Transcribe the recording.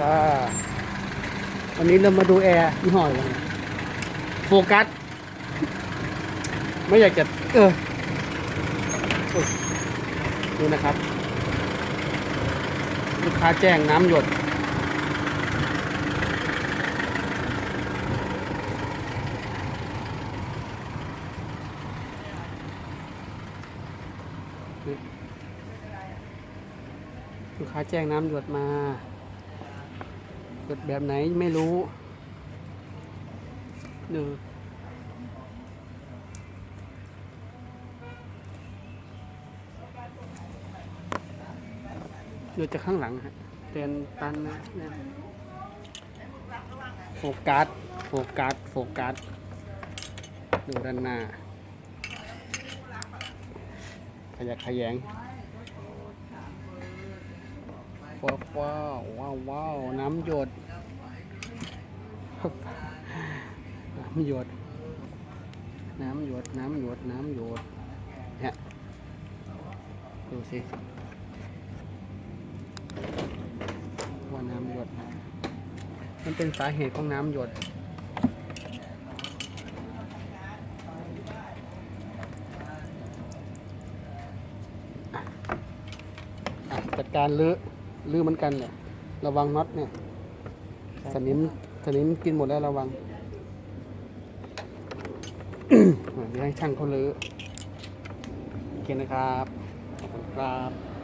ก็วันนี้เรามาดูแอร์ยี่ห้ออะไรโฟกัส ไม่อยากจะ เออดูนะครับ ลูกค้าแจ้งน้ำหยด ลูกค้าแจ้งน้ำหยดมา หยดแบบไหนไม่รู้ดูหยดจากข้างหลังฮะเตือนตันนะเนี่ยโฟกัสโฟกัสโฟกัสดูด้านหน้า ขยักขยงว้าวว้าวว้าว ว้าวน้ำหยดน้ำหยด น้ำหยด น้ำหยด น้ำหยดเนี่ยดูสิว่าน้ำหยด มันเป็นสาเหตุของน้ำหยดจัดการลื้อลื้อเหมือนกันเนี่ยระวังน็อตเนี่ย สนิมสนิมกินหมดแล้วระวังเดี๋ยวให้ช่างเขาลื้อโอเคนะครับ ขอบคุณครับ